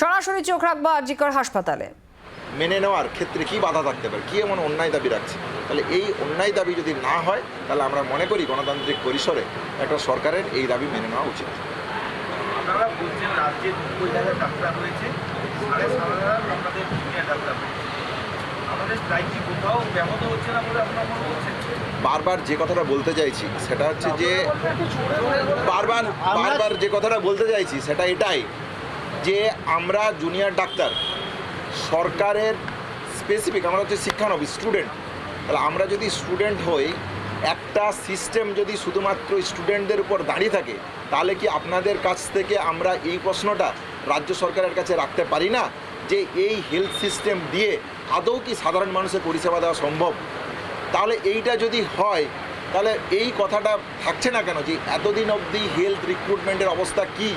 সরাসরি চোখ রাখব আরজিকর হাসপাতালে। মেনে নেওয়ার ক্ষেত্রে কি বাধা থাকতে পারে? কি এমন অন্যায় দাবি রাখছে? তাহলে এই অন্যায় দাবি যদি না হয় তাহলে আমরা মনে করি গণতান্ত্রিক পরিসরে একটা সরকারের এই দাবি মেনে নেওয়া উচিত। বারবার যে কথাটা বলতে চাইছি সেটা হচ্ছে যে বারবার বারবার যে কথাটা বলতে চাইছি সেটা এটাই যে আমরা জুনিয়র ডাক্তার, সরকারের স্পেসিফিক আমরা হচ্ছে শিক্ষানবিশ স্টুডেন্ট তাহলে আমরা যদি স্টুডেন্ট হই, একটা সিস্টেম যদি শুধুমাত্র স্টুডেন্টদের উপর দাঁড়িয়ে থাকে, তাহলে কি আপনাদের কাছ থেকে আমরা এই প্রশ্নটা রাজ্য সরকারের কাছে রাখতে পারি না? যে এই হেলথ সিস্টেম দিয়ে আদৌ কি সাধারণ মানুষের পরিষেবা দেওয়া সম্ভব? তাহলে এইটা যদি হয়, তাহলে এই কথাটা থাকছে না কেন? যে এতদিন অবধি হেলথ রিক্রুটমেন্টের অবস্থা কি?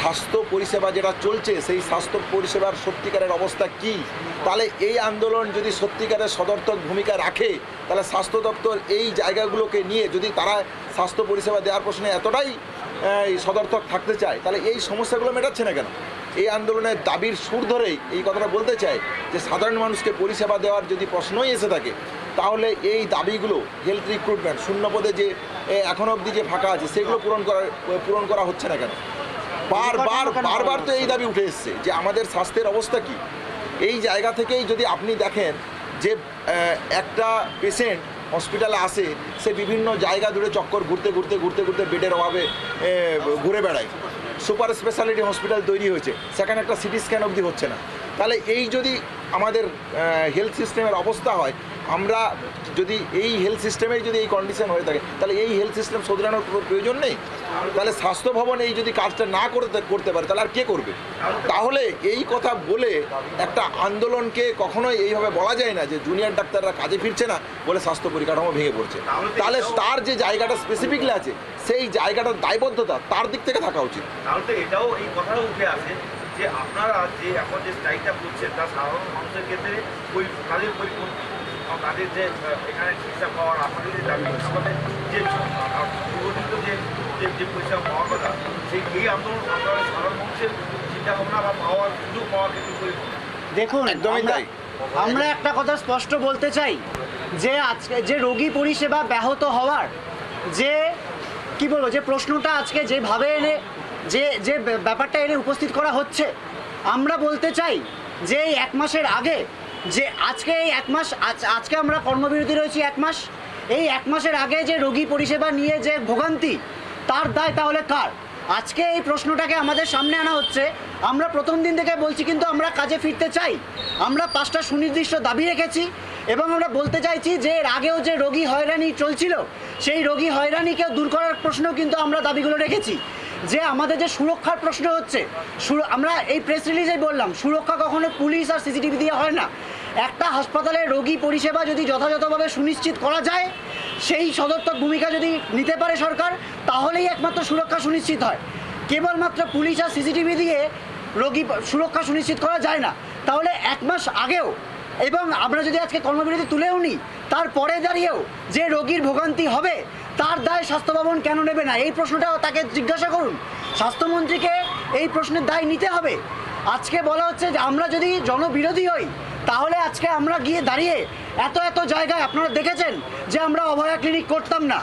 স্বাস্থ্য পরিষেবা যেটা চলছে, সেই স্বাস্থ্য পরিষেবার সত্যিকারের অবস্থা কি? তাহলে এই আন্দোলন যদি সত্যিকারের সদর্থক ভূমিকা রাখে, তাহলে স্বাস্থ্য দপ্তর এই জায়গাগুলোকে নিয়ে যদি তারা স্বাস্থ্য পরিষেবা দেওয়ার প্রশ্নে এতটাই সদর্থক থাকতে চায়, তাহলে এই সমস্যাগুলো মেটাচ্ছে না কেন? এই আন্দোলনের দাবির সুর ধরেই এই কথাটা বলতে চাই যে, সাধারণ মানুষকে পরিষেবা দেওয়ার যদি প্রশ্নই এসে থাকে, তাহলে এই দাবিগুলো হেলথ রিক্রুটমেন্ট শূন্য পদে যে এখনও অবধি যে ফাঁকা আছে, সেগুলো পূরণ করা পূরণ করা হচ্ছে না কেন? বারবার বারবার তো এই দাবি উঠে এসছে যে আমাদের স্বাস্থ্যের অবস্থা কি? এই জায়গা থেকেই যদি আপনি দেখেন যে একটা পেশেন্ট হসপিটালে আসে সে বিভিন্ন জায়গা জুড়ে চক্কর ঘুরতে ঘুরতে ঘুরতে ঘুরতে বেডের অভাবে ঘুরে বেড়ায়। সুপার স্পেশালিটি হসপিটাল তৈরি হয়েছে। সেখানে একটা সিটি স্ক্যান অবধি হচ্ছে না। তাহলে এই যদি আমাদের হেলথ সিস্টেমের অবস্থা হয়, আমরা যদি এই হেলথ সিস্টেমের যদি এই কন্ডিশন হয়ে থাকে, তাহলে এই হেলথ সিস্টেম শোধরানোর কোনো প্রয়োজন নেই? তাহলে স্বাস্থ্য ভবন এই যদি কাজটা না করতে করতে পারে, তাহলে আর কে করবে? তাহলে এই কথা বলে একটা আন্দোলনকে কখনোই এইভাবে বলা যায় না যে জুনিয়র ডাক্তাররা কাজে ফিরছে না বলে স্বাস্থ্য পরিকাঠামো ভেঙে পড়ছে। তাহলে তার যে জায়গাটা স্পেসিফিকলি আছে, সেই জায়গাটার দায়বদ্ধতা তার দিক থেকে থাকা উচিত। তাহলে এটাও এই কথাটাও উঠে আসে যে আপনারা যে এখন যে স্ট্রাইকটা করছেন তা সাধারণ মানুষের ক্ষেত্রে ওই তাদের পরিপন্থী তাদের যে এখানে চিকিৎসা পাওয়ার আপনাদের যে দাবি আমাদের যে আহ, যে যে পয়সা পাওয়ার কথা সেই এই আন্দোলন আপনারা সাধারণ মানুষের চিন্তা ভাবনা বা পাওয়ার সুযোগ পাওয়ার ক্ষেত্রে পরিপন্থী দেখুন একদমই তাই। আমরা একটা কথা স্পষ্ট বলতে চাই যে আজকে যে রোগী পরিষেবা ব্যাহত হওয়ার যে কি বলব, যে প্রশ্নটা আজকে যেভাবে এনে, যে যে ব্যাপারটা এনে উপস্থিত করা হচ্ছে, আমরা বলতে চাই যে এই এক মাসের আগে, যে আজকে এই এক মাস, আজ- আজকে আমরা কর্মবিরতি রয়েছি এক মাস, এই এক মাসের আগে যে রোগী পরিষেবা নিয়ে যে ভোগান্তি, তার দায় তাহলে কার? আজকে এই প্রশ্নটাকে আমাদের সামনে আনা হচ্ছে, আমরা প্রথম দিন থেকে বলছি কিন্তু আমরা কাজে ফিরতে চাই, আমরা পাঁচটা সুনির্দিষ্ট দাবি রেখেছি এবং আমরা বলতে চাইছি যে এর আগেও যে রোগী হয়রানি চলছিল, সেই রোগী হয়রানিকে দূর করার প্রশ্নও কিন্তু আমরা দাবিগুলো রেখেছি। যে আমাদের যে সুরক্ষার প্রশ্ন হচ্ছে আমরা এই প্রেস রিলিজে বললাম, সুরক্ষা কখনো পুলিশ আর সিসিটিভি দিয়ে হয় না। একটা হাসপাতালে রোগী পরিষেবা যদি যথাযথভাবে সুনিশ্চিত করা যায়, সেই সদর্থক ভূমিকা যদি নিতে পারে সরকার, তাহলেই একমাত্র সুরক্ষা সুনিশ্চিত হয়। কেবলমাত্র পুলিশ আর সিসিটিভি দিয়ে রোগী সুরক্ষা সুনিশ্চিত করা যায় না। তাহলে এক মাস আগেও এবং আমরা যদি আজকে কর্মবিরতি তুলেও নিই তারপরে দাঁড়িয়েও যে রোগীর ভোগান্তি হবে, তার দায় স্বাস্থ্য ভবন কেন নেবে না? এই প্রশ্নটাও তাকে জিজ্ঞাসা করুন। স্বাস্থ্যমন্ত্রীকে এই প্রশ্নের দায় নিতে হবে। আজকে বলা হচ্ছে যে আমরা যদি জনবিরোধী হই, তাহলে আজকে আমরা গিয়ে দাঁড়িয়ে এত এত জায়গায় আপনারা দেখেছেন যে আমরা অভয়া ক্লিনিক করতাম না।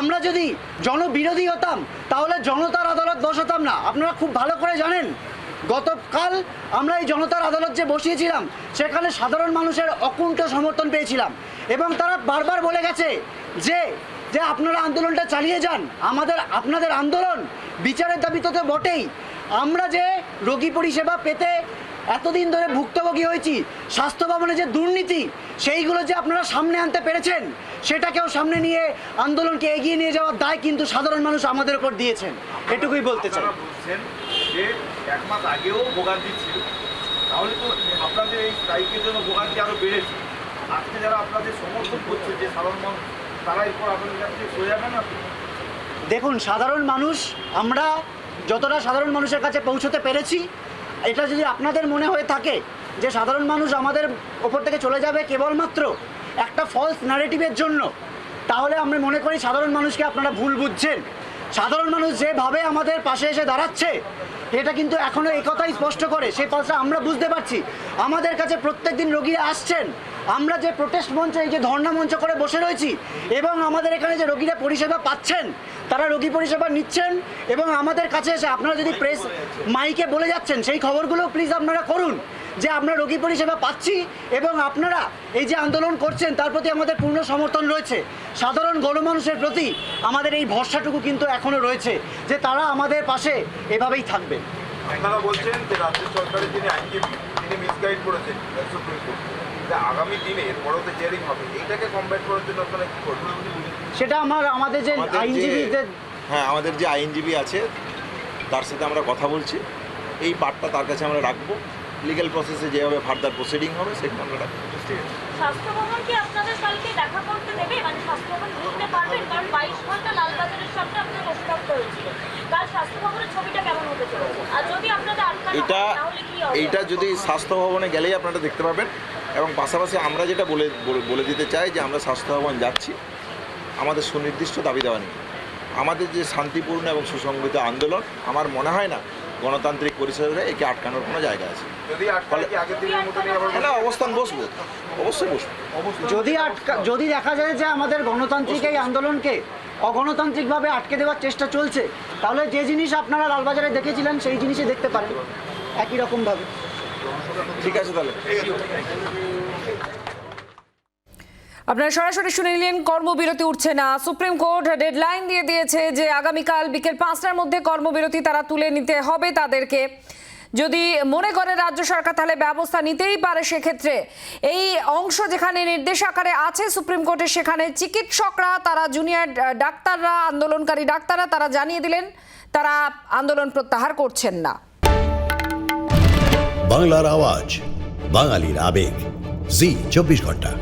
আমরা যদি জনবিরোধী হতাম, তাহলে জনতার আদালত বসাতাম না। আপনারা খুব ভালো করে জানেন গতকাল আমরা এই জনতার আদালত যে বসিয়েছিলাম, সেখানে সাধারণ মানুষের অকুণ্ঠ সমর্থন পেয়েছিলাম এবং তারা বারবার বলে গেছে যে যে আপনারা আন্দোলনটা চালিয়ে যান, আমাদের, আপনাদের আন্দোলন বিচারের দাবিতে তো বটেই। আমরা যে রোগী পরিষেবা পেতে এতদিন ধরে ভুক্তভোগী হয়েছি, স্বাস্থ্য ভবনে যে দুর্নীতি, সেইগুলো যে আপনারা সামনে আনতে পেরেছেন, সেটাকেও সামনে নিয়ে আন্দোলনকে এগিয়ে নিয়ে যাওয়ার দায় কিন্তু সাধারণ মানুষ আমাদের উপর দিয়েছেন। এটুকুই বলতে চাই। যে এক মাস আগেও ভোগান্তি ছিল। তাহলে তো আপনাদের এই স্ট্রাইকের জন্য ভোগান্তি আরও বেড়েছে। আজকে যারা আপনাদের সমর্থন করছে যে সাধারণ মানুষ, তারা এরপর আপনাদের কাছ থেকে সরে যাবে না দেখুন, সাধারণ মানুষ, আমরা যতটা সাধারণ মানুষের কাছে পৌঁছতে পেরেছি, এটা যদি আপনাদের মনে হয়ে থাকে যে সাধারণ মানুষ আমাদের ওপর থেকে চলে যাবে কেবলমাত্র একটা ফলস ন্যারেটিভের জন্য, তাহলে আমরা মনে করি সাধারণ মানুষকে আপনারা ভুল বুঝছেন। সাধারণ মানুষ যেভাবে আমাদের পাশে এসে দাঁড়াচ্ছে, এটা কিন্তু এখনও এই কথাই স্পষ্ট করে। সেই পাশে আমরা বুঝতে পারছি। আমাদের কাছে প্রত্যেকদিন রোগীরা আসছেন। আমরা যে প্রোটেস্ট মঞ্চে, এই যে ধর্ণা মঞ্চ করে বসে রয়েছি, এবং আমাদের এখানে যে রোগীরা পরিষেবা পাচ্ছেন, তারা রোগী পরিষেবা নিচ্ছেন, এবং আমাদের কাছে এসে আপনারা যদি প্রেস মাইকে বলে যাচ্ছেন, সেই খবরগুলো প্লিজ আপনারা করুন। যে আমরা রোগী পরিষেবা পাচ্ছি এবং আপনারা এই যে আন্দোলন করছেন তার প্রতি আমাদের পূর্ণ সমর্থন রয়েছে। সাধারণ গণমানুষের প্রতি আমাদের এই ভরসাটুকু কিন্তু এখনও রয়েছে যে তারা আমাদের পাশে এভাবেই থাকবে। আপনারা বলছেন যে রাজ্য সরকারের যিনি আইনজীবী তিনি মিসগাইড করেছেন সুপ্রিম কোর্ট। আগামী দিনে এর বড়তে হিয়ারিং হবে এইটাকে কমব্যাট করার জন্য আপনারা কি করবেন? সেটা আমার আমাদের যে আমাদের যে আইনজীবীদের হ্যাঁ আমাদের যে আইনজীবী আছে তার সাথে আমরা কথা বলছি। এই পার্টটা তার কাছে আমরা রাখব। লিগ্যাল প্রসেসে যেভাবে ফার্দার প্রসিডিং হবে সেটা আমরা রাখব স্বাস্থ্য ভবন কি আপনাদের কালকে দেখা করতে দেবে? মানে ঘুরতে পারবেন? কারণ বাইশ ঘণ্টা লালবাজারের সামনে আপনাদের বসে থাকতে হয়েছিল কাল ছবিটা কেমন হতে চলেছে? আর যদি আপনাদের আটকানো এটা এইটা যদি স্বাস্থ্য ভবনে গেলেই আপনারা দেখতে পাবেন। এবং পাশাপাশি আমরা যেটা বলে বলে- বলে দিতে চাই যে আমরা স্বাস্থ্য ভবন যাচ্ছি। আমাদের সুনির্দিষ্ট দাবি দেওয়া নেই। আমাদের যে শান্তিপূর্ণ এবং সুসংগঠিত আন্দোলন আমার মনে হয় না গণতান্ত্রিক পরিষদে একে আটকানোর কোনো জায়গা আছে। যদি আটকালে কি আগের দিনের মতনই আবার হ্যাঁ অবস্থান বসবো। অবশ্যই বসবো। যদি আটকা যদি দেখা যায় যে আমাদের গণতান্ত্রিক এই আন্দোলনকে অগণতান্ত্রিকভাবে আটকে দেওয়ার চেষ্টা চলছে তাহলে যে জিনিস আপনারা লালবাজারে দেখেছিলেন সেই জিনিসই দেখতে পারেন। একই রকমভাবে। ঠিক আছে তাহলে। আপনারা সরাসরি শুনে নিলেন, কর্মবিরতি উঠছে না। সুপ্রিম কোর্ট ডেডলাইন দিয়ে দিয়েছে যে আগামীকাল বিকেল পাঁচটার মধ্যে কর্মবিরতি তারা তুলে নিতে হবে তাদেরকে। যদি মনে করে রাজ্য সরকার তাহলে ব্যবস্থা নিতেই পারে সেক্ষেত্রে। এই অংশ যেখানে নির্দেশ আকারে আছে সুপ্রিম কোর্টে, সেখানে চিকিৎসকরা, তারা জুনিয়র ডাক্তাররা, আন্দোলনকারী ডাক্তাররা, তারা জানিয়ে দিলেন, তারা আন্দোলন প্রত্যাহার করছেন না। বাংলার আওয়াজ, বাঙালির আবেগ। জি, চব্বিশ ঘণ্টা।